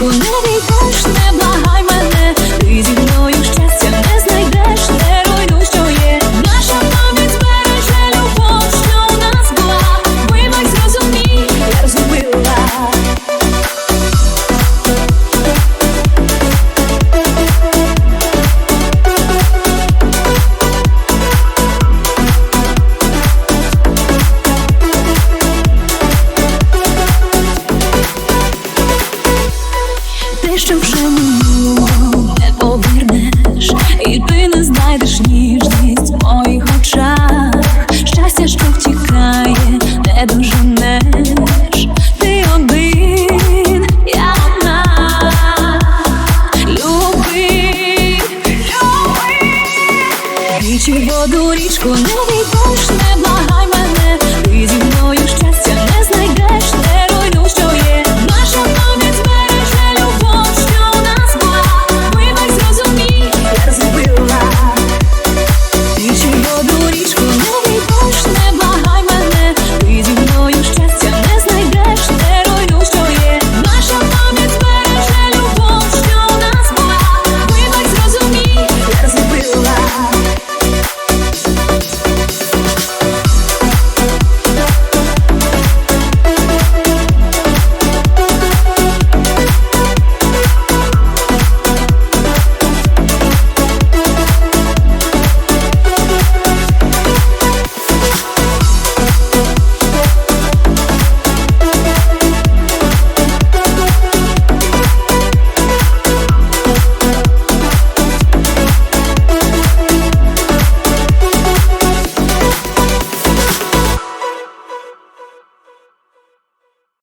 will never be done. те, що вже минуло не повернеш, і ти не знайдеш ніжність в моїх очах. Щастя, що втікає, не доженеш. Ти один, я одна. Люби, люби, Вічі воду річку не віддушне.